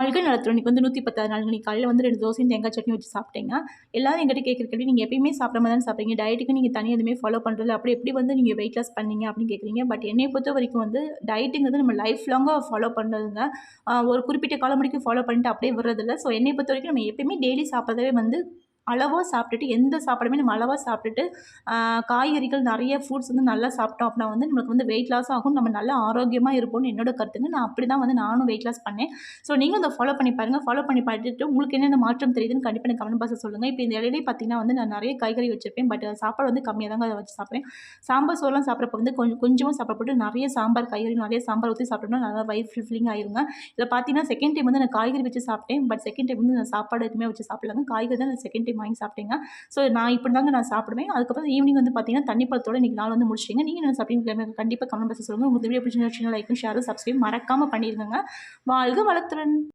வாழ்க்கை நடத்துகிறோம் இன்றைக்கி வந்து நூற்றி பத்தாவது நாள். நீங்கள் காலையில் வந்து ரெண்டு தோசையும் தேங்காய் சட்னி வச்சு சாப்பிட்டீங்க. எல்லாரும் எங்கிட்ட கேட்குற கேள்வி நீங்கள் எப்பயுமே சாப்பிட்ற மாதிரி தான் சாப்பிட்றீங்க? டயட்டுக்கு நீங்கள் தனியாக எதுவுமே ஃபாலோ பண்ணுறது அப்படி எப்படி வந்து நீங்கள் வெயிட் லாஸ் பண்ணீங்க அப்படின்னு கேட்குறீங்க பட் என்னை பொறுத்த வரைக்கும் வந்து டயட்டுங்கிறது நம்ம லைஃப் லாங்காக ஃபாலோ பண்ணுறதுங்க ஒரு குறிப்பிட்ட காலம் முடிக்கும் ஃபாலோ பண்ணிட்டு அப்படியே விடுறதில்ல. ஸோ என்னை பொறுத்த வரைக்கும் நம்ம எப்பயுமே டெய்லி சாப்பிட்றதே வந்து அளவாக சாப்பிட்டுட்டு எந்த சாப்பாடுமே நம்ம அளவாக சாப்பிட்டுட்டு காய்கறிகள் நிறைய ஃப்ரூட்ஸ் வந்து நல்லா சாப்பிட்டோம் அப்படின்னா வந்து நம்மளுக்கு வந்து வெயிட் லாஸ் ஆகும். நம்ம நல்லா ஆரோக்கியமாக இருப்போம்னு என்னோட கருத்துங்க. நான் அப்படி தான் வந்து நானும் வெயிட் லாஸ் பண்ணேன். ஸோ நீங்கள் அதை ஃபாலோ பண்ணி பாருங்கள் ஃபாலோ பண்ணி பார்த்துட்டு உங்களுக்கு என்னென்ன மாற்றம் தெரியுதுன்னு கண்டிப்பாக எனக்கு கமெண்ட் பாக்ஸில் சொல்லுங்கள் இப்போ இந்த இடையிலே பார்த்தீங்கன்னா வந்து நான் நிறைய காய்கறி வச்சுருப்பேன். பட் சாப்பாடு வந்து கம்மியாக தாங்க அதை வச்சு சாப்பிட்றேன். சாம்பார் சோறுலாம் சாப்பிட்றப்ப வந்து கொஞ்சம் கொஞ்சமாக சாப்பிட்டு நிறைய சாம்பார் காய்கறி நிறைய சாம்பார் ஊற்றி சாப்பிட்டோம்னா நல்லா வயிறு ஃபில்ஃபில்லிங் ஆயிருங்க. இதில் பார்த்தீங்கன்னா செகண்ட் டைம் வந்து நான் காய்கறி வச்சு சாப்பிட்டேன். பட் செகண்ட் டைம் வந்து நான் சாப்பாடு எதுவுமே வச்சு சாப்பிடலாங்க காய்கறி தான் நான் செகண்ட் டைம் வாங்கி சாப்பிட்டீங்க. ஸோ நான் இப்படி தாங்க நான் சாப்பிடுவேன். அதுக்கப்புறம் ஈவினிங் வந்து பார்த்தீங்கன்னா தண்ணி பழத்தோட இன்றைக்கி நாள் வந்து முடிச்சிங்க நீங்கள் என்ன சாப்பிட்டீங்க? கண்டிப்பாக கமெண்ட் பாக்ஸ் சொல்லுங்கள் உங்களுக்கு வீடியோ பிடிச்சிருந்தா லைக்கும் ஷேரும் சப்ஸ்கிரைப் மறக்காமல் பண்ணிடுங்க வாழ்க வளர்த்துறன்